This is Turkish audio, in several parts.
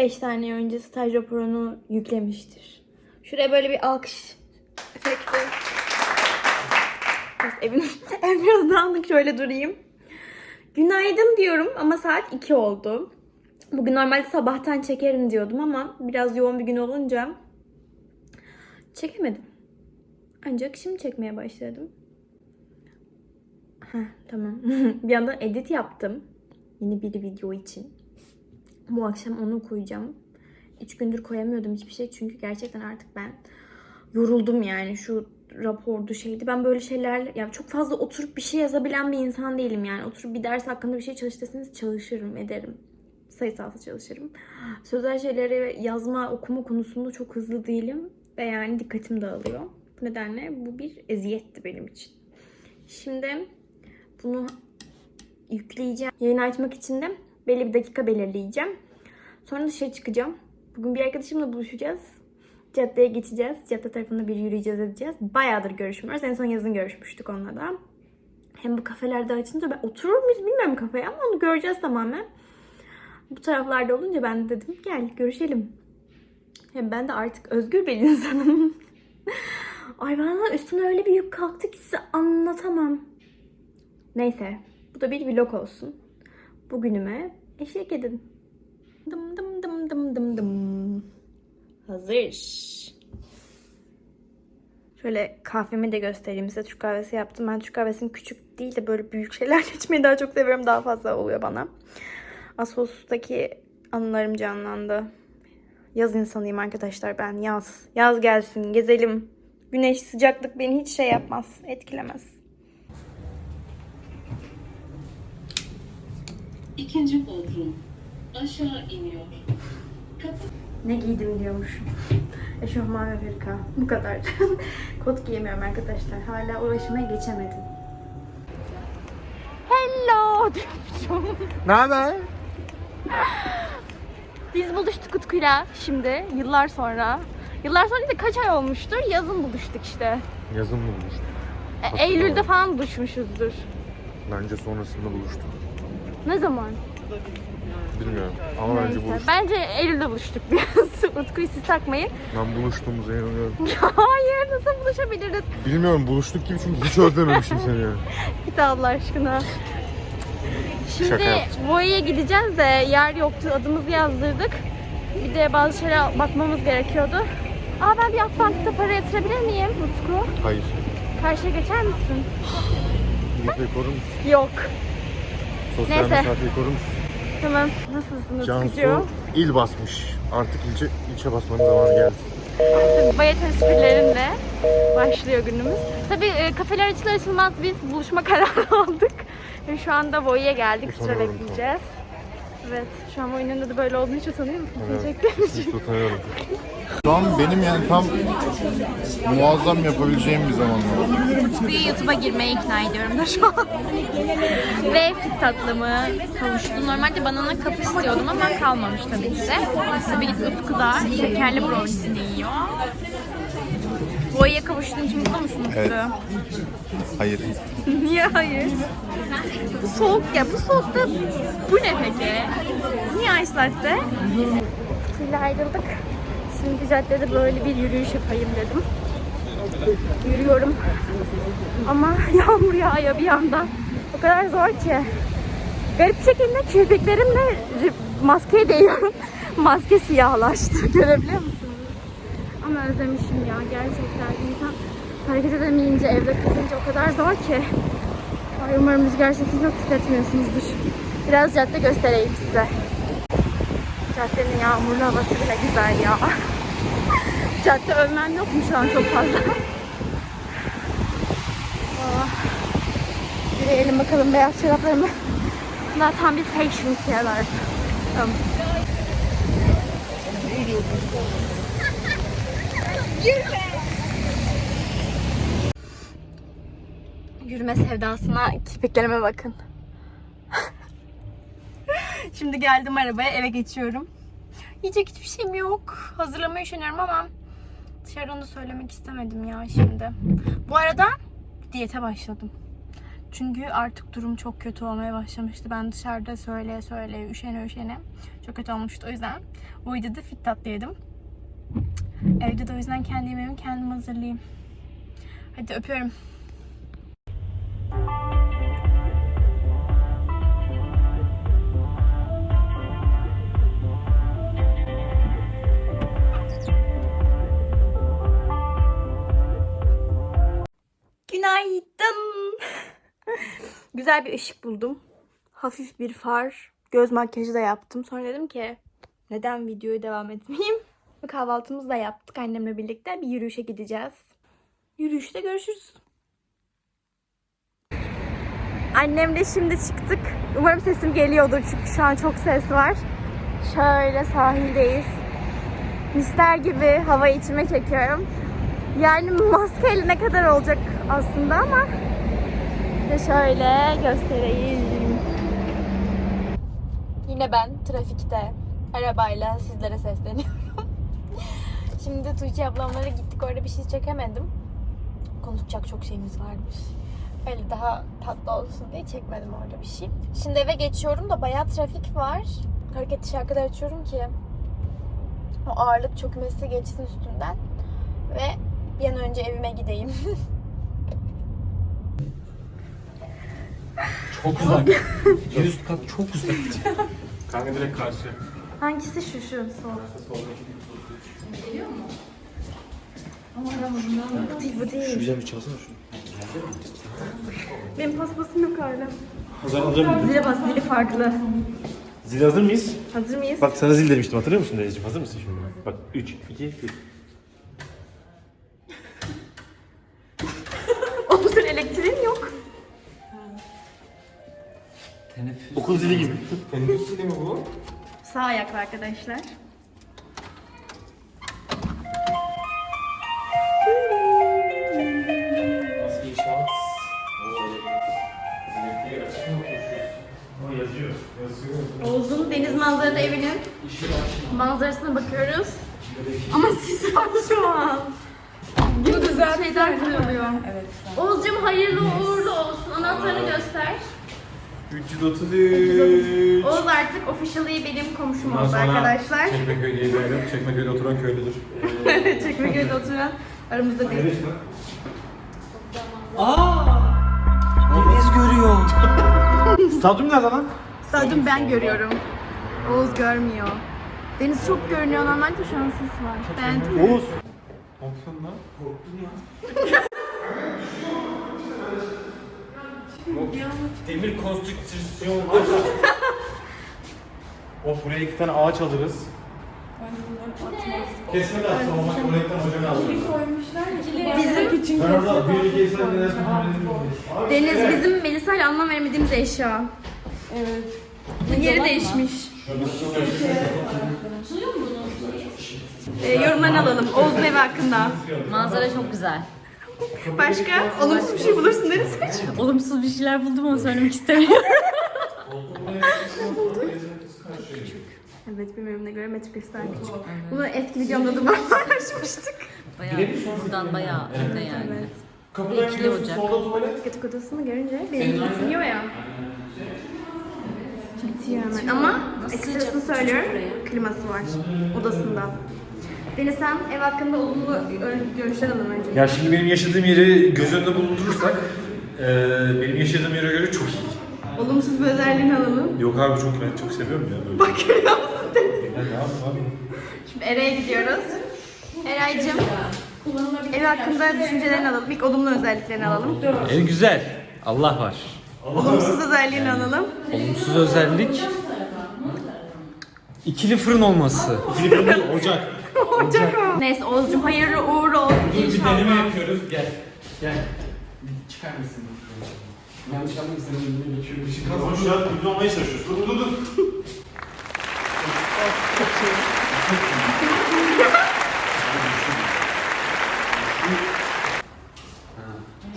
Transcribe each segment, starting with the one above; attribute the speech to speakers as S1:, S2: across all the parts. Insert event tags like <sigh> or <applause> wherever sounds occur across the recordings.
S1: bu kız 5 saniye önce staj raporunu yüklemiştir. Şuraya böyle bir alkış efekti. Evin, <laughs> ev biraz dağınık şöyle durayım. Günaydın diyorum ama saat 2 oldu. Bugün normalde sabahtan çekerim diyordum ama biraz yoğun bir gün olunca çekemedim. Ancak şimdi çekmeye başladım. Heh, tamam. <laughs> bir yandan edit yaptım. Yeni bir video için. Bu akşam onu koyacağım. Üç gündür koyamıyordum hiçbir şey çünkü gerçekten artık ben yoruldum yani şu rapordu şeydi. Ben böyle şeylerle yani çok fazla oturup bir şey yazabilen bir insan değilim yani. Oturup bir ders hakkında bir şey çalış deseniz çalışırım, ederim. Sayısalda çalışırım. Sözel şeyleri yazma, okuma konusunda çok hızlı değilim ve yani dikkatim dağılıyor. Bu nedenle bu bir eziyetti benim için. Şimdi bunu yükleyeceğim. Yayın açmak için de belli bir dakika belirleyeceğim. Sonra dışarı çıkacağım. Bugün bir arkadaşımla buluşacağız. Caddeye geçeceğiz. Cadde tarafında bir yürüyeceğiz edeceğiz. Bayağıdır görüşmüyoruz. En son yazın görüşmüştük onunla da. Hem bu kafelerde açınca ben oturur muyuz bilmiyorum kafeye ama onu göreceğiz tamamen. Bu taraflarda olunca ben de dedim gel görüşelim. Hem ben de artık özgür bir insanım. <laughs> Ay bana üstüne öyle bir yük kalktı ki size anlatamam. Neyse bu da bir vlog olsun. Bugünüme eşlik edin. Dım dım dım dım dım dım. Hazır. Şöyle kahvemi de göstereyim size. Türk kahvesi yaptım. Ben Türk kahvesini küçük değil de böyle büyük şeyler <laughs> içmeyi daha çok seviyorum. Daha fazla oluyor bana. Asos'taki anılarım canlandı. Yaz insanıyım arkadaşlar ben. Yaz. Yaz gelsin. Gezelim. Güneş, sıcaklık beni hiç şey yapmaz. Etkilemez.
S2: İkinci bodrum. Aşağı iniyor. Kapı
S1: Ne giydim diyormuş. <laughs> Eşofman ve hırka. Bu kadar. <laughs> Kot giyemiyorum arkadaşlar. Hala o aşamaya geçemedim. Hello diyormuşum. <laughs>
S3: Ne haber?
S1: Biz buluştuk Utku'yla şimdi yıllar sonra. Yıllar sonra değil de kaç ay olmuştur? Yazın buluştuk işte.
S3: Yazın mı buluştuk?
S1: E, Eylül'de falan buluşmuşuzdur.
S3: Bence sonrasında buluştuk.
S1: Ne zaman?
S3: Bilmiyorum ama bence
S1: Neyse.
S3: buluştuk.
S1: Bence Eylül'de buluştuk biraz. <laughs> Utku'yu siz takmayın.
S3: Ben buluştuğumuza inanıyorum. <laughs>
S1: Hayır nasıl buluşabiliriz?
S3: Bilmiyorum buluştuk gibi çünkü hiç özlememişim seni. <laughs>
S1: Git Allah aşkına. Şimdi. Voya'ya gideceğiz de yer yoktu. Adımızı yazdırdık. Bir de bazı şeyler bakmamız gerekiyordu. Aa ben bir Akbank'ta para yatırabilir miyim Utku?
S3: Hayır.
S1: Karşıya geçer misin?
S3: Korur musun?
S1: Yok.
S3: Sosyal
S1: Neyse.
S3: mesafeyi korur musun?
S1: Tamam. Nasılsın
S3: Cansu
S1: Utkucuğum?
S3: il basmış. Artık ilçe, ilçe basmanın zamanı geldi.
S1: Tabii bayat esprilerinde başlıyor günümüz. Tabii e, kafeler açılır açılmaz biz buluşma <laughs> kararı aldık. Ve şu anda Voya'ya geldik. Sıra
S3: Utanıyorum,
S1: bekleyeceğiz. Evet. Şu an önünde de böyle olduğunu hiç utanıyor musun?
S3: Evet.
S1: Teşekkür ederim.
S3: Hiç utanıyorum. Şu an benim yani tam muazzam yapabileceğim bir zaman var.
S1: Utku'yu YouTube'a girmeye ikna ediyorum da şu an. <laughs> Ve fit tatlımı kavuştu. Normalde banana kapı istiyordum ama kalmamış tabii ki de. Tabii ki Utku da şekerli browniesini yiyor. Boya'ya kavuştuğun için mutlu musun?
S3: Evet. Hayır. <laughs>
S1: Niye hayır? Bu soğuk ya. Bu soğukta bu ne peki? Niye ice latte? Utku'yla ayrıldık. Şimdi caddede böyle bir yürüyüş yapayım dedim. Yürüyorum. Ama <laughs> yağmur yağıyor bir yandan. O kadar zor ki. Garip şekilde kirpiklerimle ri- maskeye değiyorum. <laughs> Maske siyahlaştı. Görebiliyor musunuz? Ama özlemişim ya gerçekten. İnsan hareket edemeyince, evde kalınca o kadar zor ki. Ay umarım rüzgar sesini çok hissetmiyorsunuzdur. Biraz cadde göstereyim size. Caddenin yağmurlu havası bile güzel ya. <laughs> Cadde övmem yok mu şu an çok fazla? Aa, <laughs> Yürüyelim bakalım beyaz çoraplarımı. Bunlar tam bir fashion şeyler. Tamam. Yürüme sevdasına kirpiklerime bakın. <laughs> Şimdi geldim arabaya eve geçiyorum. Yiyecek hiçbir şeyim yok. Hazırlamaya üşeniyorum ama dışarıdan da söylemek istemedim ya şimdi. Bu arada diyete başladım. Çünkü artık durum çok kötü olmaya başlamıştı. Ben dışarıda söyleye söyleye, üşene üşene çok kötü olmuştu. O yüzden bu videoda fit tatlı yedim. Evde de o yüzden kendi yemeğimi kendim hazırlayayım. Hadi öpüyorum. Günaydın. <laughs> Güzel bir ışık buldum. Hafif bir far. Göz makyajı da yaptım. Sonra dedim ki neden videoyu devam etmeyeyim. Kahvaltımızı da yaptık annemle birlikte. Bir yürüyüşe gideceğiz. Yürüyüşte görüşürüz. Annemle şimdi çıktık. Umarım sesim geliyordur çünkü şu an çok ses var. Şöyle sahildeyiz. Mister gibi hava içime çekiyorum. Yani maskeyle ne kadar olacak aslında ama size şöyle göstereyim. Yine ben trafikte arabayla sizlere sesleniyorum. Şimdi Tuğçe ablamlara gittik orada bir şey çekemedim. Konuşacak çok şeyimiz varmış. Öyle daha tatlı olsun diye çekmedim orada bir şey. Şimdi eve geçiyorum da bayağı trafik var. Hareketli şarkılar açıyorum ki o ağırlık çökmesi geçsin üstünden. Ve bir an önce evime gideyim. <laughs>
S4: Çok uzak. Üst kat çok uzak. Kanka direkt karşı.
S1: Hangisi şu şu sol? Değil bu değil.
S4: Güzel bir çalsana şunu.
S1: Benim paspasım yok hala.
S4: Hazır, hazır mıyız?
S1: Zile bas zili farklı.
S4: Zil hazır mıyız?
S1: Hazır mıyız?
S4: Bak sana zil demiştim hatırlıyor musun Denizciğim? Hazır mısın şimdi? Bak 3, 2, 1.
S1: O senin elektriğin yok.
S4: Okul zili gibi. <laughs>
S1: Sağ ayaklı arkadaşlar. Manzarasına bakıyoruz. Ama sis var şu an. Bu güzel şeyler oluyor. Evet. Oğuz'cum hayırlı uğurlu olsun. Anahtarını göster.
S4: 333.
S1: Oğuz artık officially benim komşum oldu arkadaşlar.
S4: Çekmeköy diye bir yer yok. Çekmeköy'de oturan köylüdür. <laughs>
S1: Çekmeköy'de oturan aramızda bir.
S5: Deniz görüyor. <laughs>
S4: Stadyum nerede lan?
S1: Stadyum ben görüyorum. Oğuz görmüyor. Deniz çok görünüyor. Normalde şu an sis var. Mi?
S4: Oğuz. Korktun lan. Korktun ya. Demir konstrüksiyon. of buraya iki tane ağaç alırız. Kesme de aslında olmak oraya hocam alırız.
S1: Bizim
S4: Ben orada bir iki insan neler
S1: Deniz bizim Melisa ile anlam veremediğimiz eşya. Evet. Yeri değişmiş. Ee, yorumlarını alalım. Oğuz'un evi hakkında.
S6: Manzara çok güzel.
S1: Başka olumsuz bir şey bulursun Deniz.
S6: Olumsuz bir şeyler buldum ama söylemek istemiyorum.
S1: Evet bilmiyorum ne göre metrikleşten küçük. Bunu eski videomda da <laughs> paylaşmıştık.
S6: Bayağı buradan bayağı önde yani.
S4: Kapıdan
S6: İkili
S4: giriyorsun
S6: ocak.
S4: solda tuvalet.
S1: Yatak odasını görünce benim bitiyor ya. Bitiyor hemen. Ama ekstrasını söylüyorum. Kliması var odasında. Deniz sen ev hakkında olumlu görüşler alın önce.
S4: Ya şimdi benim yaşadığım yeri göz önünde bulundurursak eee benim yaşadığım yere göre çok iyi.
S1: Olumsuz bir özelliğini alalım.
S4: Yok abi çok ben çok seviyorum ya böyle.
S1: Bak görüyor musun Deniz?
S4: Ya ne yapayım abi?
S1: Şimdi Eray'a gidiyoruz. Eray'cığım ev hakkında düşüncelerini alalım. İlk olumlu özelliklerini alalım.
S5: Ev güzel. Allah var.
S1: Olumsuz özelliğini alalım.
S5: Olumsuz özellik ikili fırın olması.
S4: İkili fırın değil, ocak.
S1: Olacak o. Neyse Oğuz'cum hayırlı uğurlu olsun
S4: Dur bir deneme
S1: inşallah.
S4: yapıyoruz gel. Gel.
S5: Çıkar mısın? Yanlış anlamışsın.
S4: Kazan şu an ünlü olmaya çalışıyorsun. Dur dur dur. <laughs>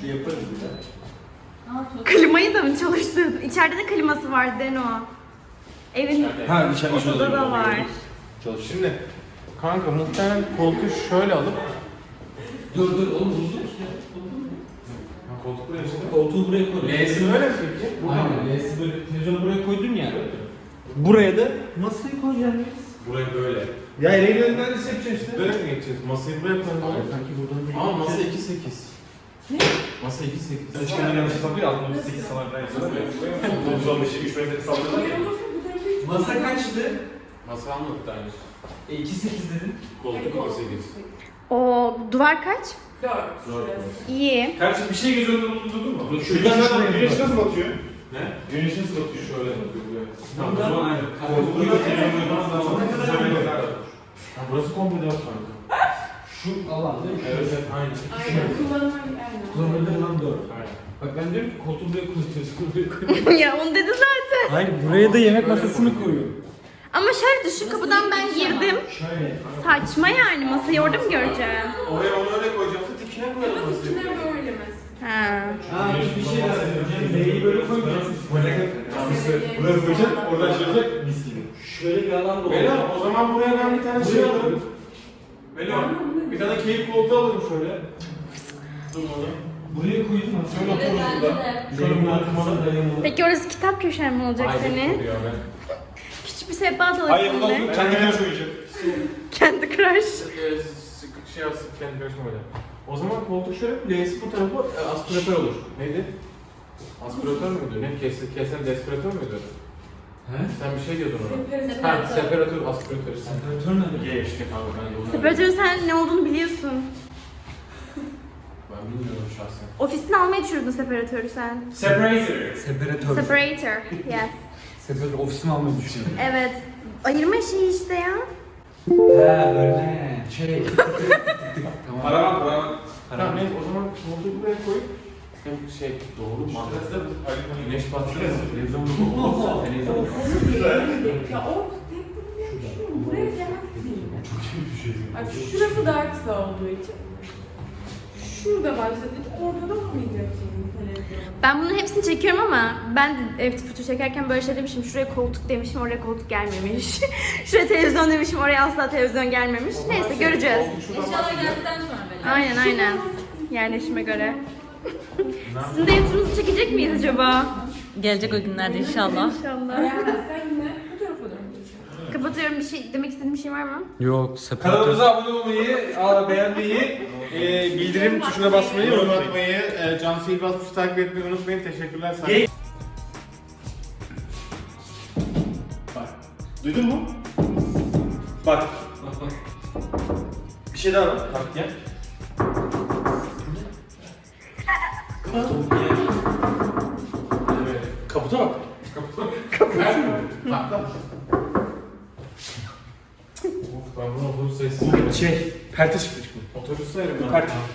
S4: Şunu yaparız bir de.
S1: Klimayı da mı çalıştırdın? İçeride de kliması var Deno. Evin
S4: Ha içeride şurada
S1: odada da var.
S4: Çalış. Şimdi kanka muhtemelen koltuğu şöyle alıp
S5: Dur dur oğlum bulduk.
S4: Koltuk buraya işte.
S5: Koltuğu buraya koydum.
S4: L'sini öyle mi peki?
S5: Aynen. L'si böyle televizyonu buraya koydum ya. Buraya da masayı koyacağım.
S4: Buraya böyle.
S5: Ya Ereğli önünden de yapacağım işte.
S4: Böyle mi geçeceğiz? Masayı buraya koyalım.
S5: Sanki buradan değil.
S3: Ama masa 2.8. Masa 2.8.
S4: Sen şimdi yanlış hesaplıyor. 68 falan filan yazıyor değil mi? 95'i 3 metre sallıyor.
S5: Masa kaçtı?
S3: Masa almadık daha henüz.
S5: E 2.8 dedin.
S3: Koltuk 2.8.
S1: O duvar kaç? İyi.
S4: Kardeşim bir şey göz önünde bulundurdun mu?
S3: Şuradan
S4: Şuradan
S3: güneş nasıl batıyor?
S4: Ne?
S3: Güneş nasıl batıyor?
S4: Şöyle bakıyor. Tamam o zaman aynı. Koltuk burada televizyondan şöyle Burası komple dört kanka.
S5: Şu alan değil mi?
S4: Evet evet aynı.
S5: Kullanılır lan doğru.
S4: Aynen.
S5: Bak ben diyorum ki koltuğu buraya koyuyoruz. <laughs>
S1: ya onu dedi zaten.
S5: Hayır buraya da yemek masasını koyuyor.
S1: Ama şöyle düşün kapıdan ben girdim.
S5: Şöyle.
S1: Saçma yani masayı orada mı göreceğim?
S4: Oraya onu öyle koyacağız. Dikine koyalım masayı.
S1: Ha.
S5: Ha bir şey söyleyeceğim. L'yi böyle koymayacağız.
S4: Buraya koyacak, oradan çıkacak mis gibi.
S5: Şöyle bir alan da
S4: Bela
S5: olacak.
S4: o zaman buraya ben bir tane şey alırım. Bela bir tane keyif koltuğu alırım şöyle. Dur oğlum.
S5: Buraya koydum mu?
S4: Şöyle otururuz burada. Şöyle bir arkasına
S5: dayanılır.
S1: Peki orası kitap köşen mi olacak senin? Küçük bir sehpa da
S4: Hayır oturup kendi kendine koyacak.
S1: Kendi crush.
S4: Şey yapsın kendi karışma böyle. O zaman koltuk şöyle, L'si bu tarafı e, aspiratör olur. Neydi? Aspiratör müydü? Ne? Kes, kesen despiratör müydü?
S5: He?
S4: Sen bir şey diyordun ona. Ha, separatör, aspiratör.
S5: Separatör ne?
S4: Ye işte kanka ben de onu
S1: Separatörün sen ne olduğunu biliyorsun. <laughs>
S4: Ben bilmiyorum şahsen.
S1: Ofisini almaya düşürdün separatörü sen.
S4: Separator.
S5: Separatör.
S1: Separator. Yes. <laughs>
S5: Separatör ofisimi almayı düşünüyorum.
S1: Evet. Ayırma şeyi işte ya.
S5: Ha böyle şey. tamam.
S4: Paravan, paravan.
S5: Para
S4: Tamam neyse o zaman koltuğu buraya koy. Hem şey doğru mu? Güneş batıyor. Televizyon burada olursa televizyon.
S7: Ya o buraya gelmek değil. Bak şurası daha kısa olduğu için. Şurada başladığı için ortada olmayacak şeyin televizyon.
S1: Ben bunun hepsini çekiyorum ama ben de evet foto çekerken böyle şey demişim. Şuraya koltuk demişim, oraya koltuk gelmemiş. <laughs> Şuraya televizyon demişim, oraya asla televizyon gelmemiş. Neyse göreceğiz.
S6: İnşallah geldikten sonra böyle.
S1: Aynen aynen. Yerleşime göre. <laughs> Sizin de yatırımınızı çekecek miyiz acaba?
S6: Gelecek o günlerde inşallah.
S1: İnşallah.
S7: Beğenmezsen yine bu tarafa döneceksin.
S1: Kapatıyorum bir şey demek istediğim bir şey var mı?
S5: Yok.
S4: Kanalımıza abone olmayı, aa, beğenmeyi, e, bildirim tuşuna basmayı
S3: Yorum
S4: unutmayın.
S3: atmayı, e, Can Silvastris'i takip etmeyi unutmayın. Teşekkürler. Sağ olun.
S4: Bak. Duydun mu? Bak. Bir şey daha var. Bak gel. Evet. Kaputa bak. Kaputa. Kaputa. Of ben bunu otobüs sayısı.
S5: Şey, perte çıktı.
S4: Otobüs sayarım ben.
S5: Perte.